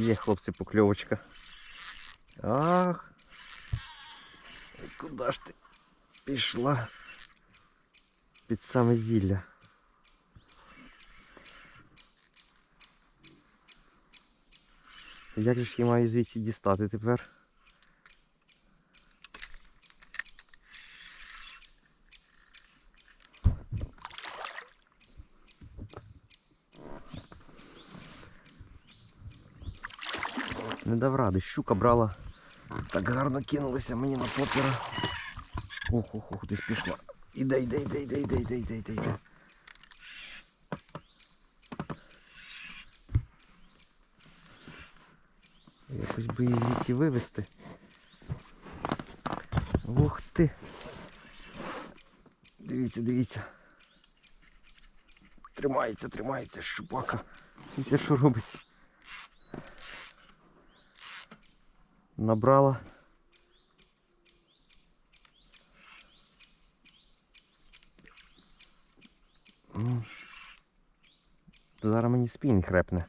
Є, хлопці, покльовочка. Ах. І Куди ж ти пішла? Під саме зілля. Як же ж її маю звідси дістати тепер? Не дав ради, щука брала. Так гарно кинулася мені на попіра. Ох, ох, ох, десь пішла. Іде, іде, іде, іде, іде, іде, іде, іде, іде. Якось би її лісі вивезти. Ух ти. Дивіться, дивіться. Тримається, тримається щупака. Дивіться, що робить. Набрала. М. Зараз мені спінг репне.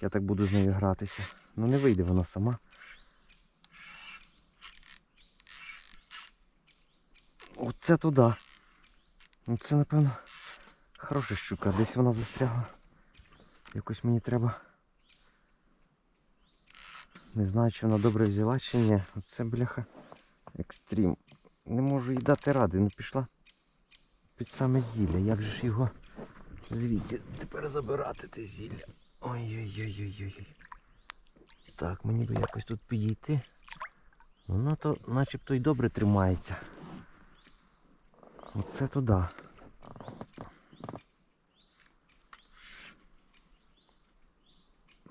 Я так буду з нею гратися. Ну не вийде вона сама. Оце туди. Ну це напевно хороша щука. Десь вона застрягла. Якось мені треба. Не знаю, чи вона добре взяла чи ні. Оце бляха екстрім. Не можу їй дати ради, ну пішла під саме зілля. Як же ж його звідси тепер забирати те зілля? Ой-ой-ой-ой-ой. Так, мені би якось тут підійти. Вона то начебто й добре тримається. Оце туди.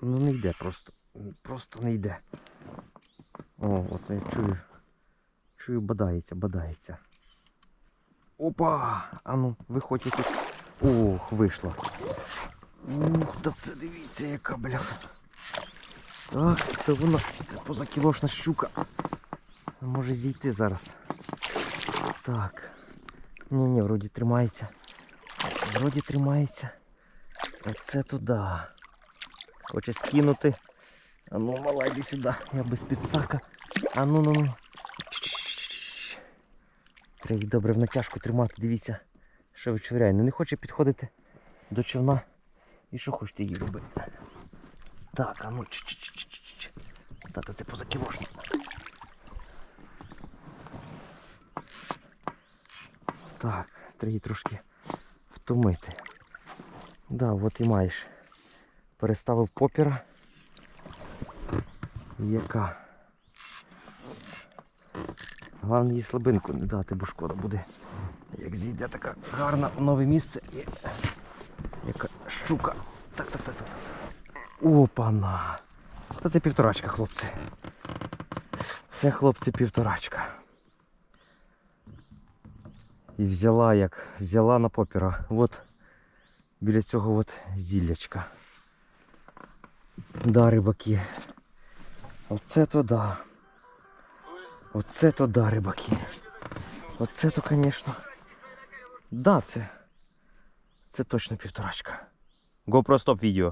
Ну не йде просто. Просто не йде. О, от я чую. Чую, бадається, бадається. Опа! А ну, виходь тут. Ох, вийшла. Ух, та це дивіться, яка бляха. Так, це вона, це позакілошна щука. Може зійти зараз. Так. Ні, ні, вроді тримається. Вроді тримається. Оце туди. Хоче скинути. А ну, мала, йди сюди. Я без підсака. А ну ну ну. Треба добре в натяжку тримати, дивіться, що вичавляє. Ну не хоче підходити до човна. І що хочете їй робити? Так, а ну чш-чш-чш-чш. Так, а це позакілошно. Так, треба її трошки втомити. Да, от і маєш. Переставив попіра. Яка? Головне їй слабинку не дати, бо шкода буде. Як зійде така гарна нове місце і яка щука. Так, так, так, так. так. Опана. Та це півторачка, хлопці. Це хлопці півторачка. І взяла як, взяла на попіра. От біля цього от зіллячка. Да, рибаки. Оце то да. Оце то да, рибаки. Оце то, звісно. Да, це. Це точно півторачка. GoPro стоп відео.